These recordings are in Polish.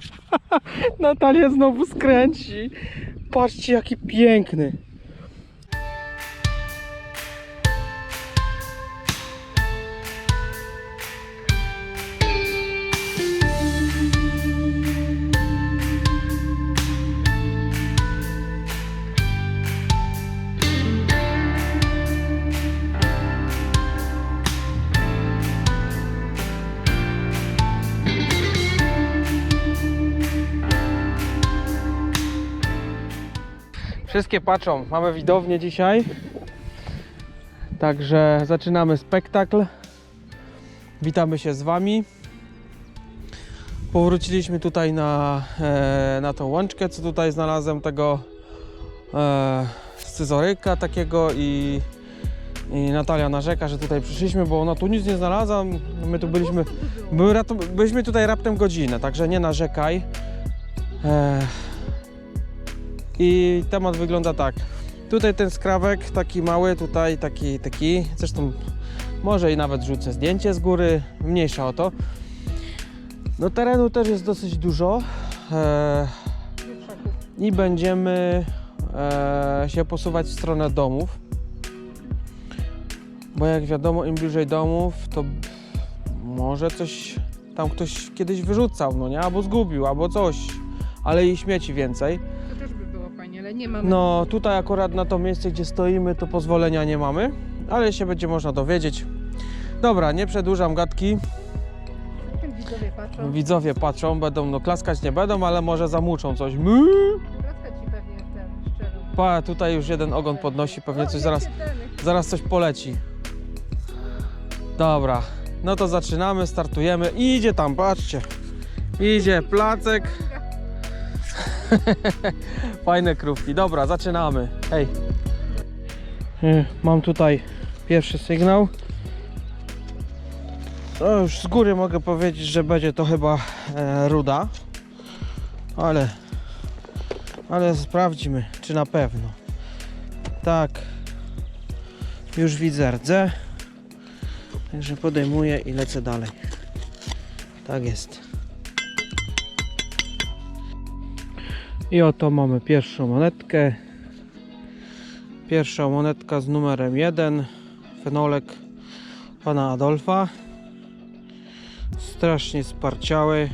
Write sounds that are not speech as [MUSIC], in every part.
[LAUGHS] Natalia znowu skręci. Patrzcie jaki piękny. Wszystkie patrzą, mamy widownię dzisiaj. Także zaczynamy spektakl. Witamy się z Wami. Powróciliśmy tutaj na, e, na tą łączkę, co tutaj znalazłem tego e, scyzoryka takiego i, i Natalia narzeka, że tutaj przyszliśmy, bo ona tu nic nie znalazła. My tu byliśmy, byliśmy tutaj raptem godzinę, także nie narzekaj. E, i temat wygląda tak. Tutaj ten skrawek taki mały, tutaj taki, taki. Zresztą może i nawet rzucę zdjęcie z góry, mniejsza o to. No terenu też jest dosyć dużo. E, I będziemy e, się posuwać w stronę domów. Bo jak wiadomo, im bliżej domów, to może coś tam ktoś kiedyś wyrzucał, no nie? Albo zgubił, albo coś. Ale i śmieci więcej. Nie mamy. No tutaj akurat na to miejsce, gdzie stoimy, to pozwolenia nie mamy, ale się będzie można dowiedzieć. Dobra, nie przedłużam gadki. Widzowie patrzą. Widzowie patrzą, będą, no klaskać nie będą, ale może zamuczą coś. My? Klaska ci pewnie ten. Pa, tutaj już jeden ogon podnosi, pewnie coś zaraz, zaraz coś poleci. Dobra, no to zaczynamy, startujemy i idzie tam, patrzcie. Idzie placek. [LAUGHS] Fajne krówki. Dobra, zaczynamy. Hej. Y, Mam tutaj pierwszy sygnał. No już z góry mogę powiedzieć, że będzie to chyba e, ruda. Ale ale sprawdźmy, czy na pewno. Tak. Już widzę rdzę. Także podejmuję i lecę dalej. Tak jest. I oto mamy pierwszą monetkę. Pierwsza monetka z numerem 1. Fenolek pana Adolfa. Strasznie sparciały.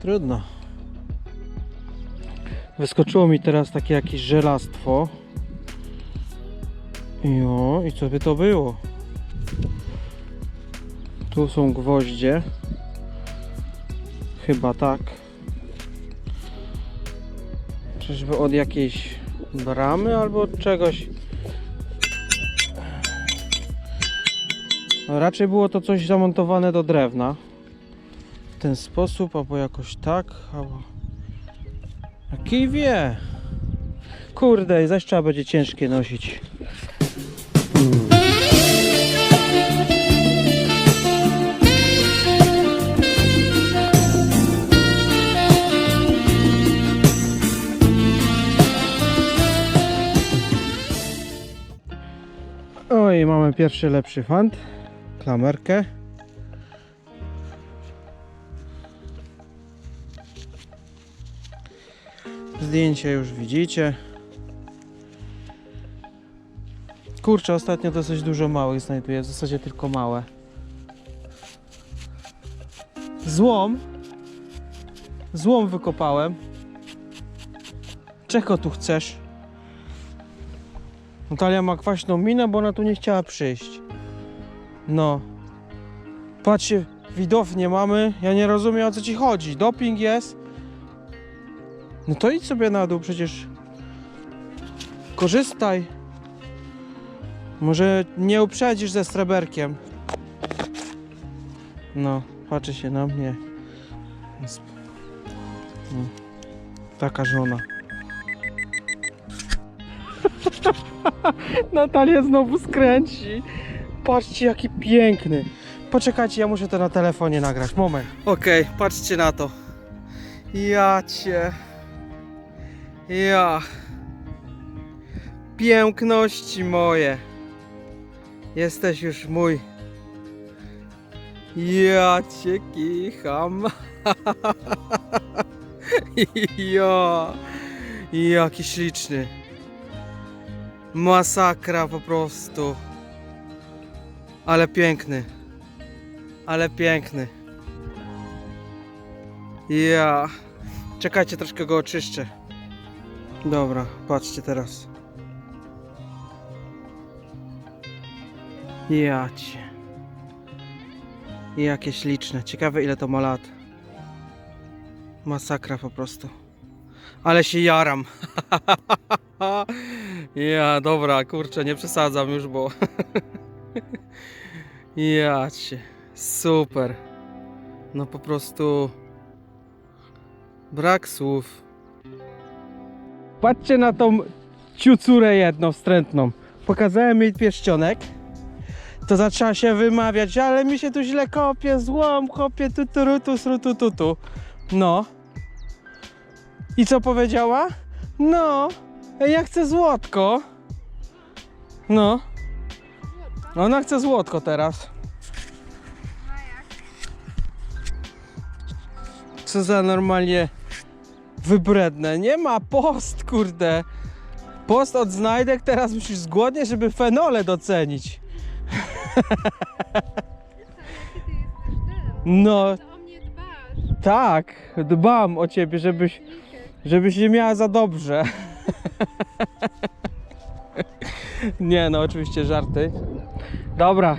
Trudno. Wyskoczyło mi teraz takie jakieś żelastwo. Jo, i co by to było? Tu są gwoździe. Chyba tak. Czyżby od jakiejś bramy albo od czegoś? Raczej było to coś zamontowane do drewna w ten sposób, albo jakoś tak, albo... A kij wie. Kurde, zaś trzeba będzie ciężkie nosić. Oj, mamy pierwszy lepszy fant. Klamerkę. Zdjęcie już widzicie. Kurczę, ostatnio dosyć dużo małych znajduję, w zasadzie tylko małe. Złom. Złom wykopałem. Czego tu chcesz? Natalia ma kwaśną minę, bo ona tu nie chciała przyjść. No. Patrzcie, widownię mamy. Ja nie rozumiem o co ci chodzi. Doping jest. No to idź sobie na dół, przecież korzystaj. Może nie uprzedzisz ze sreberkiem. No, patrzy się na mnie. Taka żona. [LAUGHS] Natalia znowu skręci. Patrzcie jaki piękny. Poczekajcie, ja muszę to na telefonie nagrać. Moment. Okej, patrzcie na to. Ja cię. Ja. Piękności moje. Jesteś już mój. Ja cię kicham. [LAUGHS] ja. Jaki śliczny. Masakra po prostu. Ale piękny. Ale piękny. Ja. Czekajcie, troszkę go oczyszczę. Dobra, patrzcie teraz. Ja cię. Jakie śliczne. Ciekawe ile to ma lat. Masakra po prostu. Ale się jaram. [LAUGHS] [LAUGHS] ja, dobra, kurczę, nie przesadzam już, bo... [LAUGHS] ja cię. Super. No po prostu... Brak słów. Patrzcie na tą ciucurę jedną wstrętną. Pokazałem jej pierścionek. To zaczęła się wymawiać, ale mi się tu źle kopie, złom, kopie, tuturutu, srutututu. No. I co powiedziała? No, ja chcę złotko. No. Ona chce złotko teraz. Co za normalnie wybredne. Nie ma post, kurde. Post od znajdek, teraz musisz zgłodnie, żeby fenole docenić. No, tak, dbam o ciebie, żebyś, żebyś nie miała za dobrze. Nie, no oczywiście żarty. Dobra,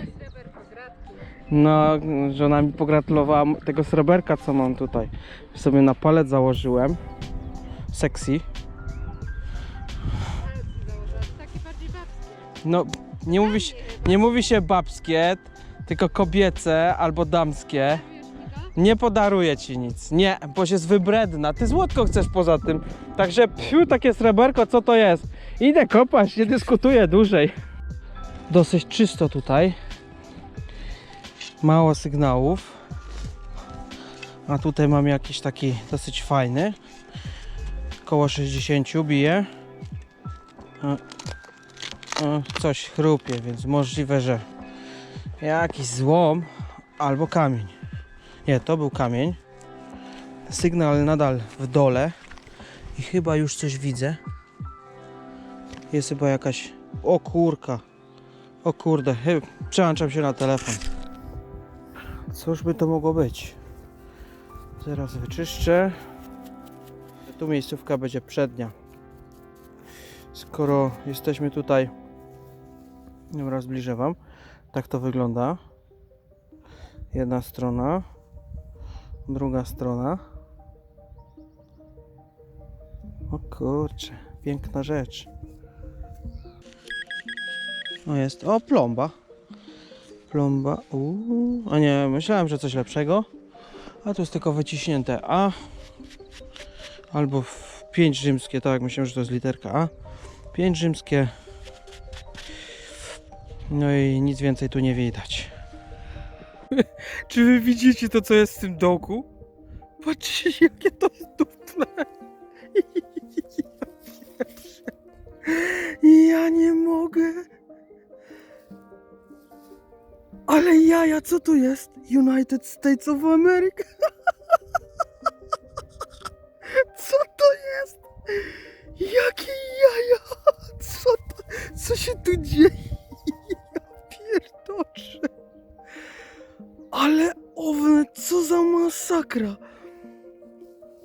no żona mi pogratulowała tego sreberka, co mam tutaj. Sobie na palec założyłem. Sexy. No, nie mówi się, nie mówi się babskie, tylko kobiece albo damskie. Nie podaruję ci nic. Nie, bo jest wybredna. Ty złotko chcesz poza tym. Także psiu, takie sreberko, co to jest? Idę kopać, nie dyskutuję dłużej. Dosyć czysto tutaj. Mało sygnałów. A tutaj mam jakiś taki dosyć fajny. Koło 60 bije. Coś chrupie, więc możliwe, że jakiś złom albo kamień. Nie, to był kamień. Sygnał nadal w dole. I chyba już coś widzę. Jest chyba jakaś... O kurka. O kurde, przełączam się na telefon. Cóż by to mogło być? Zaraz wyczyszczę. Tu miejscówka będzie przednia. Skoro jesteśmy tutaj... Dobra, zbliżę Wam. Tak to wygląda. Jedna strona druga strona. O kurczę, piękna rzecz. O jest, o plomba. Plomba, uuu. A nie, myślałem, że coś lepszego. A tu jest tylko wyciśnięte A. Albo w 5 rzymskie, tak, myślałem, że to jest literka A. 5 rzymskie. No i nic więcej tu nie widać. [LAUGHS] Czy wy widzicie to, co jest w tym dołku? Patrzcie, jakie to jest dupne. [LAUGHS] Ja nie mogę. Ale jaja, co tu jest? United States of America. [LAUGHS] Co to jest? Jakie jaja? Co to? Co się tu dzieje?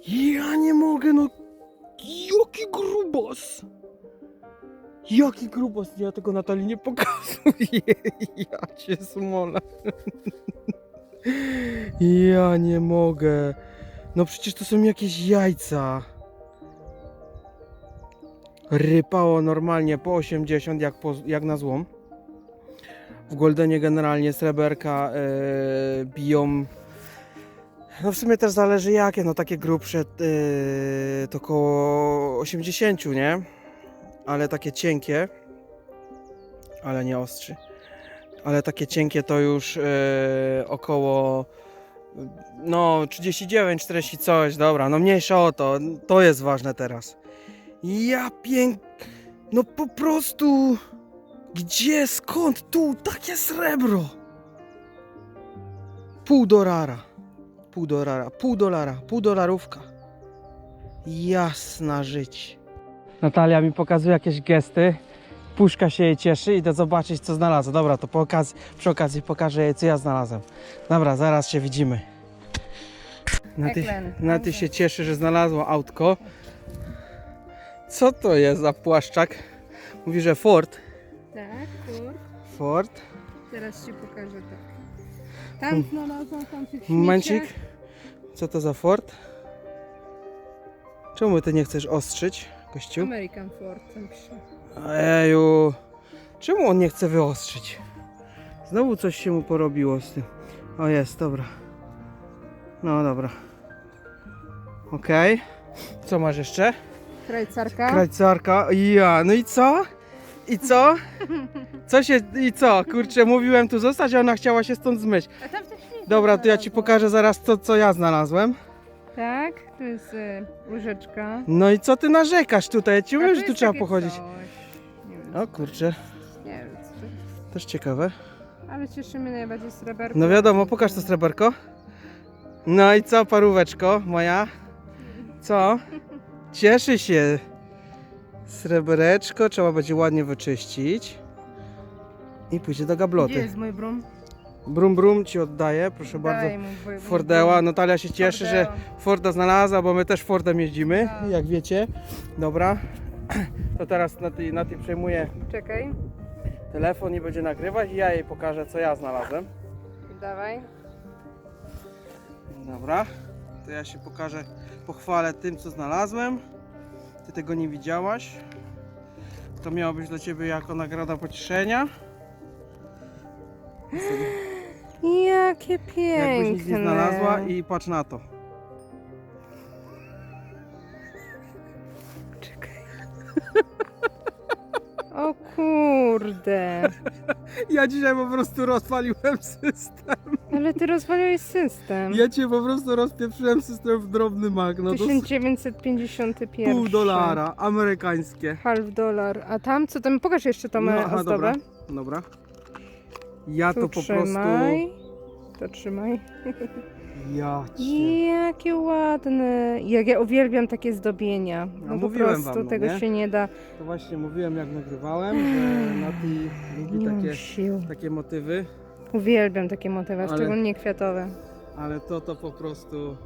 Ja nie mogę, no. Jaki grubas! Jaki grubas! Ja tego Natalii nie pokazuję. [LAUGHS] Ja cię smolę. [LAUGHS] Ja nie mogę. No przecież to są jakieś jajca. Rypało normalnie po 80 jak, po, jak na złom. W Goldenie generalnie sreberka e, biją. No w sumie też zależy jakie, no takie grubsze e, to około 80, nie? Ale takie cienkie, ale nie ostrzy. Ale takie cienkie to już e, około no 39, 40 coś, dobra, no mniejsza o to, to jest ważne teraz. Ja pięk... No po prostu... Gdzie, skąd tu takie srebro? Pół dolara. Pół dolara, pół dolara, pół dolarówka. Jasna żyć. Natalia mi pokazuje jakieś gesty. Puszka się jej cieszy, idę zobaczyć co znalazła. Dobra, to po okazji, przy okazji pokażę jej co ja znalazłem. Dobra, zaraz się widzimy. Naty, się cieszy, że znalazła autko. Co to jest za płaszczak? Mówi, że Ford. Tak, kur. Ford. Teraz ci pokażę tak. Tam znalazłam, tam się Momencik. Co to za Ford? Czemu ty nie chcesz ostrzyć, gościu? American Ford, tam pisze. Eju. Czemu on nie chce wyostrzyć? Znowu coś się mu porobiło z tym. O jest, dobra. No dobra. Okej. Co masz jeszcze? Krajcarka. Krajcarka. Ja, no i co? I co? Co się, i co? Kurczę, mówiłem tu zostać, a ona chciała się stąd zmyć. A tam nie Dobra, to ja ci pokażę zaraz to, co ja znalazłem. Tak, to jest y, łyżeczka. No i co ty narzekasz tutaj? Ja ci A mówię, że tu jest trzeba takie pochodzić. Coś. Nie wiem, O kurczę, nie wiem co to jest. też ciekawe. Ale cieszy mnie najbardziej sreberko. No wiadomo, pokaż to sreberko. No i co, paróweczko moja? Co? Cieszy się. Srebereczko trzeba będzie ładnie wyczyścić. I pójdzie do Gdzie gabloty. jest mój brum? Brum brum ci oddaję, proszę bardzo. Daj mu brum, Fordeła, brum. Natalia się cieszy, że Fordeo. Forda znalazła, bo my też Fordem jeździmy, Tak. jak wiecie. Dobra. [CLEARS THROAT] To teraz na tej, na tej przejmuję Czekaj, telefon i będzie nagrywać i ja jej pokażę, co ja znalazłem. dawaj. Dobra, to ja się pokażę, pochwalę tym, co znalazłem. Ty tego nie widziałaś. To miało być dla Ciebie jako nagroda pocieszenia. Jakie piękne. Jakbyś nic nie znalazła i patrz na to. Czekaj. O kurde. [LAUGHS] Ja dzisiaj po prostu rozpaliłem system. Ale ty rozwaliłeś system. Ja Cię po prostu rozpieprzyłem system w drobny mak. No to 1951. pół dolara, amerykańskie. Half dolar. A tam co tam? Pokaż jeszcze tą No, no, aha, ozdobę. dobra. Dobra. Ja to po trzymaj. To trzymaj. prostu... Ja [LAUGHS] cię... Jakie ładne. Jak ja uwielbiam takie zdobienia. No, po mówiłem prostu wam, no tego nie? się nie da. To właśnie mówiłem jak nagrywałem, że Nati lubi Nie mam takie, sił. takie motywy, Uwielbiam takie motywy, Ale- szczególnie kwiatowe. ale to to po prostu...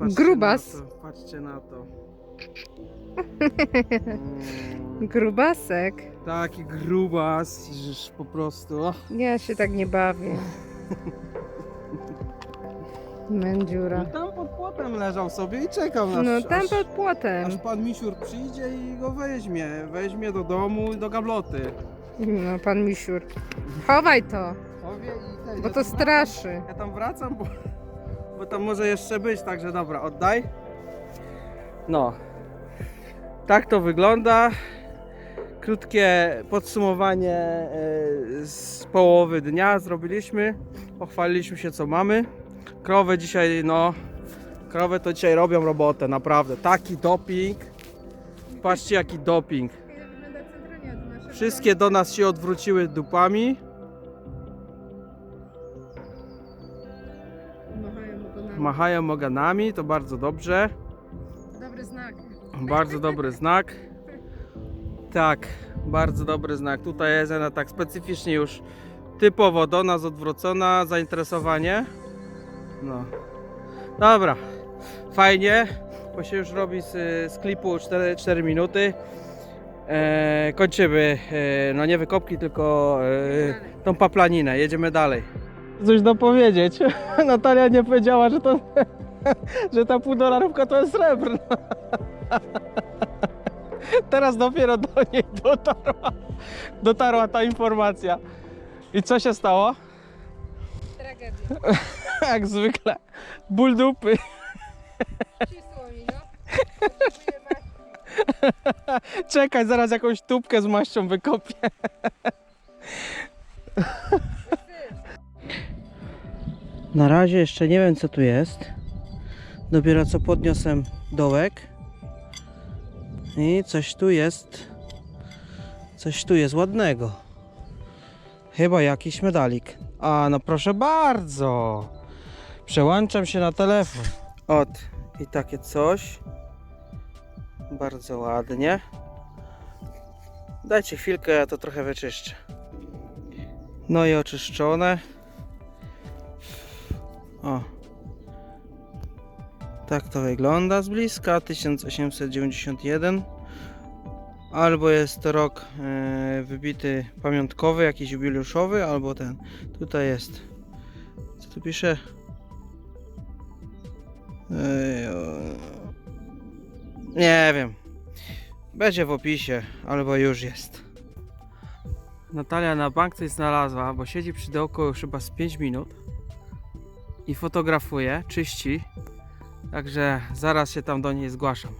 Grubas. Na to, patrzcie na to. [LAUGHS] Mm, Grubasek. taki grubas, żeż po prostu... Och. Ja się tak nie bawię. [LAUGHS] Mędziura. No tam pod płotem leżał sobie i czekał na No tam aż, pod płotem. aż pan Misiur przyjdzie i go weźmie. Weźmie do domu i do gabloty. No pan Misiur. Chowaj to, Powie i ten, bo ja to tam straszy. Ja tam wracam, bo, bo tam może jeszcze być, także dobra, oddaj. No. Tak to wygląda. Krótkie podsumowanie e, z połowy dnia zrobiliśmy. Pochwaliliśmy się co mamy. Krowy dzisiaj, no, krowy to dzisiaj robią robotę, naprawdę. Taki doping. Patrzcie jaki doping. Wszystkie do nas się odwróciły dupami. Machają ogonami. To bardzo dobrze. Dobry znak. Bardzo dobry znak. Tak, bardzo dobry znak. Tutaj jest ona tak specyficznie już typowo do nas odwrócona, zainteresowanie. No. Dobra, fajnie, bo się już robi z, z klipu 4, 4 minuty. E, kończymy, e, no nie wykopki, tylko e, tą paplaninę. Jedziemy dalej. Coś dopowiedzieć. [LAUGHS] Natalia nie powiedziała, że to, [LAUGHS] że ta półdolarówka to jest srebrna. [LAUGHS] Teraz dopiero do niej dotarła, dotarła ta informacja. I co się stało? Tragedia. Jak zwykle. Ból dupy. Cisło mi, no. [LAUGHS] Czekaj, zaraz jakąś tubkę z maścią wykopię. [LAUGHS] Na razie jeszcze nie wiem co tu jest. Dopiero co podniosłem dołek. I coś tu jest. Coś tu jest ładnego. Chyba jakiś medalik. A, no proszę bardzo. Przełączam się na telefon. Ot, i takie coś. Bardzo ładnie. Dajcie chwilkę, ja to trochę wyczyszczę. No i oczyszczone. O. Tak to wygląda z bliska. 1891. Albo jest to rok e, wybity pamiątkowy, jakiś jubileuszowy, albo ten. Tutaj jest. Co tu pisze? Nie wiem. Będzie w opisie, albo już jest. Natalia na bank coś znalazła, bo siedzi przy dołku już chyba z 5 minut i fotografuje, czyści. Także zaraz się tam do niej zgłaszam.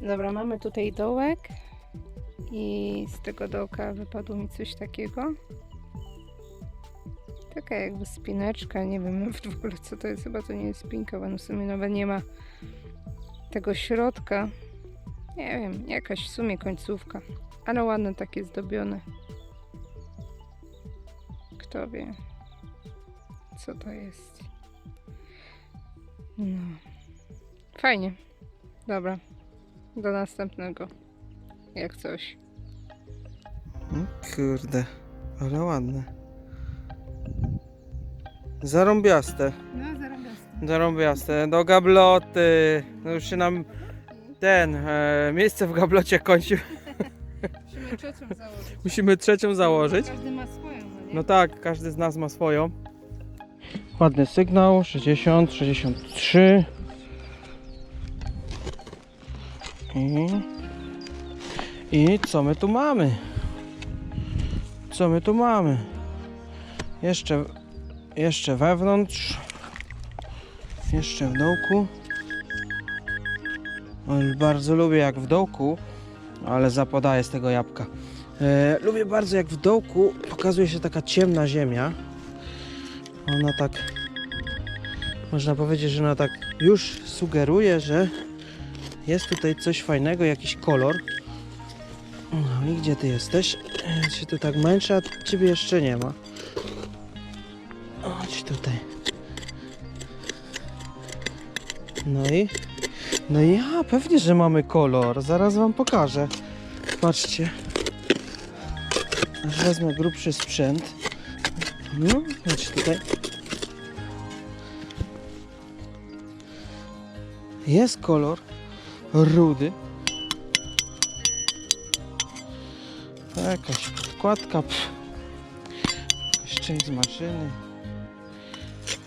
Dobra, mamy tutaj dołek i z tego dołka wypadło mi coś takiego. Taka jakby spineczka, nie wiem nawet w ogóle co to jest, chyba to nie jest spinka, bo w sumie nawet nie ma tego środka. Nie wiem, jakaś w sumie końcówka, ale ładne takie zdobione. Kto wie, co to jest. No. Fajnie. Dobra. Do następnego. Jak coś. Kurde, ale ładne. Zarąbiaste. No. Zarąbiaste. Do gabloty. No już się nam ten e, miejsce w gablocie kończy. Musimy trzecią założyć. Musimy trzecią założyć. Każdy ma swoją, no nie? No tak, każdy z nas ma swoją. Ładny sygnał, 60, 63. I, I co my tu mamy? Co my tu mamy? Jeszcze, jeszcze wewnątrz. Jeszcze w dołku. Oj, bardzo lubię jak w dołku, ale zapadaję z tego jabłka. E, lubię bardzo jak w dołku pokazuje się taka ciemna ziemia. Ona tak, można powiedzieć, że ona tak już sugeruje, że jest tutaj coś fajnego, jakiś kolor. No i gdzie ty jesteś? Ja się tu tak męczę, a ciebie jeszcze nie ma. No i? No ja, pewnie, że mamy kolor. Zaraz wam pokażę. Patrzcie. Aż wezmę grubszy sprzęt. No, chodź tutaj. Jest kolor rudy. Jakaś podkładka. Pff. Część z maszyny.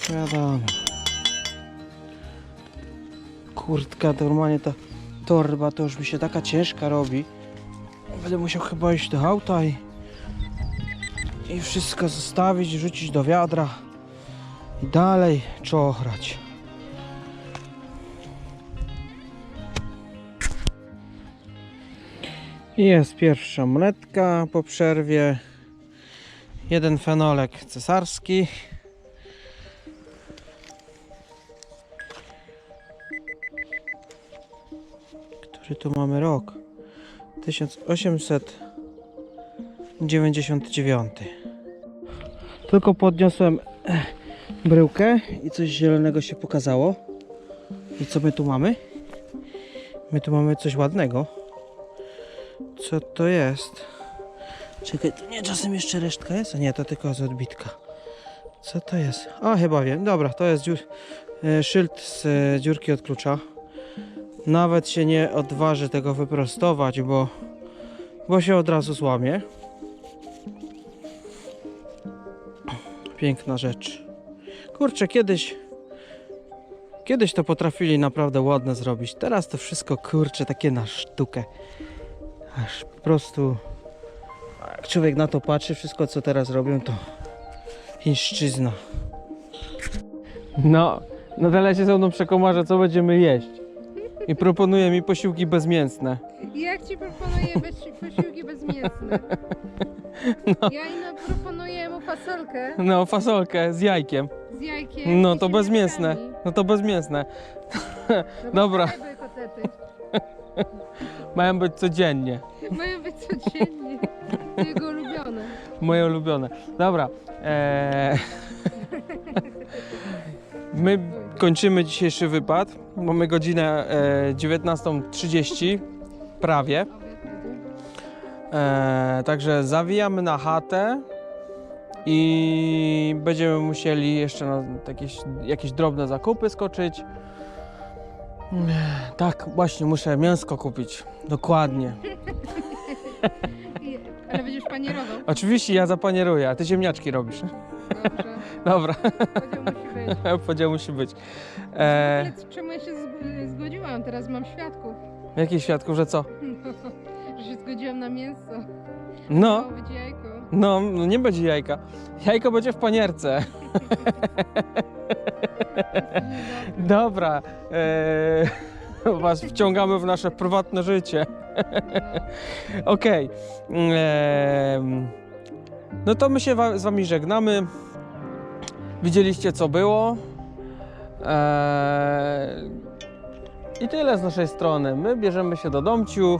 Wiadomo. Kurtka, normalnie ta torba to już mi się taka ciężka robi. Będę musiał chyba iść do auta i i wszystko zostawić, rzucić do wiadra i dalej czochrać. Jest pierwsza monetka po przerwie. Jeden fenolek cesarski. Który tu mamy rok? 1800 99. Tylko podniosłem eh, bryłkę i coś zielonego się pokazało. I co my tu mamy? My tu mamy coś ładnego. Co to jest? Czekaj, to nie czasem jeszcze resztka jest? A nie, to tylko z odbitka. Co to jest? A, chyba wiem. Dobra, to jest dziur, e, szyld z e, dziurki od klucza. Nawet się nie odważy tego wyprostować, bo, bo się od razu złamie. Piękna rzecz. Kurczę, kiedyś. Kiedyś to potrafili naprawdę ładne zrobić. Teraz to wszystko kurczę takie na sztukę. Aż po prostu. Jak człowiek na to patrzy, wszystko co teraz robią, to chińszczyzna. No, na tyle się ze mną przekomarza, co będziemy jeść. I proponuje mi posiłki bezmięsne. Jak ci proponuję bez, posiłki bezmięsne? [LAUGHS] No. Ja ino proponuję mu fasolkę No, fasolkę z jajkiem. z jajkiem. No i to bezmięsne. No to bezmięsne. No bo Dobra. chleby. [LAUGHS] Mają być codziennie. Mają być codziennie. To jego ulubione. Moje ulubione. Dobra. E... [LAUGHS] My kończymy dzisiejszy wypad. Mamy godzinę e, 19.30 prawie. E, także zawijamy na chatę i będziemy musieli jeszcze na jakieś, jakieś drobne zakupy skoczyć. Ech, Tak, właśnie muszę mięsko kupić. Dokładnie. [LAUGHS] Ale będziesz panierował. Oczywiście ja zapanieruję, a ty ziemniaczki robisz. Dobrze. [LAUGHS] Dobra, Podział musi być. [LAUGHS] podział musi być. E, Ale czemu ja się zg- zgodziłam? Teraz mam świadków. jakich świadków, że co? [LAUGHS] Że się zgodziłam na mięso. No, Miało być jajko. no, no nie będzie jajka. Jajko będzie w panierce. Dobra, e, was wciągamy w nasze prywatne życie. [LAUGHS] Okej. Em, No to my się z wami żegnamy. Widzieliście co było. Eee, I tyle z naszej strony. My bierzemy się do domciu.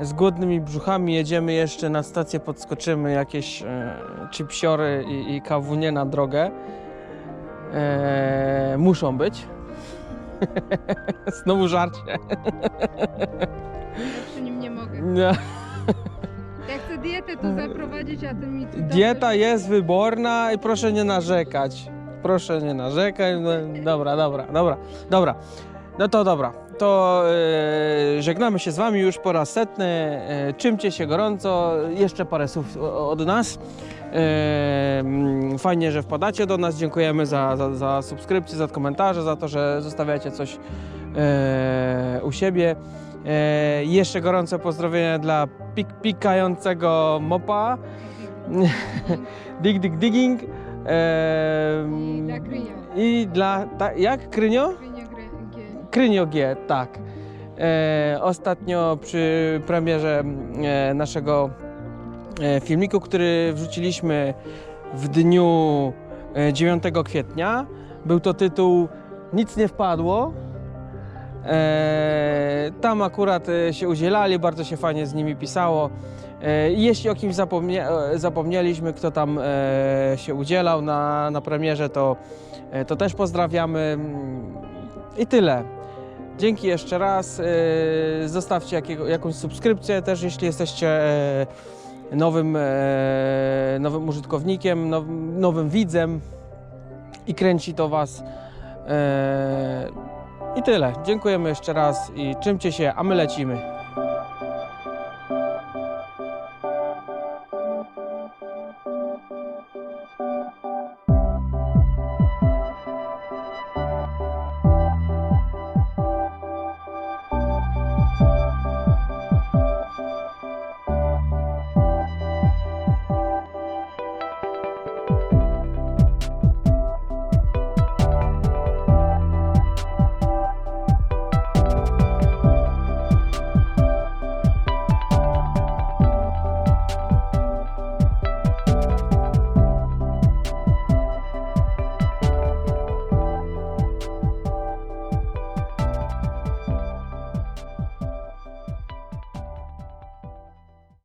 Z głodnymi brzuchami jedziemy jeszcze na stację, podskoczymy jakieś e, chipsiory i, i kawunie na drogę. Eee, muszą być. [LAUGHS] Znowu żarcie. [LAUGHS] Ja nie. Jak chcę dietę to zaprowadzić, a ty mi tu Dieta jest wyborna i proszę nie narzekać. Proszę nie narzekać. No, dobra, dobra, dobra, dobra. No to dobra. To e, żegnamy się z Wami już po raz setny. E, czymcie się gorąco. Jeszcze parę słów o- od nas. E, mm, fajnie, że wpadacie do nas. Dziękujemy za, za, za subskrypcję, za komentarze, za to, że zostawiacie coś e, u siebie. E, jeszcze gorące pozdrowienia dla pik pikającego mopa. [LAUGHS] dig, dig, digging. Em, I dla Krynia. I dla. Ta, jak? Krynio? Krynia gry, G. Krynio G, tak. E, ostatnio przy premierze e, naszego e, filmiku, który wrzuciliśmy w dniu e, 9 kwietnia, był to tytuł Nic nie wpadło. E, tam akurat e, się udzielali, bardzo się fajnie z nimi pisało. E, jeśli o kimś zapomnie, e, zapomnieliśmy, kto tam e, się udzielał na, na premierze, to, e, to też pozdrawiamy. I tyle. Dzięki jeszcze raz. e, Zostawcie jakiego, jakąś subskrypcję też, jeśli jesteście e, nowym, e, nowym użytkownikiem, now, nowym widzem i kręci to Was. E, I tyle. Dziękujemy jeszcze raz i czymcie się, a my lecimy.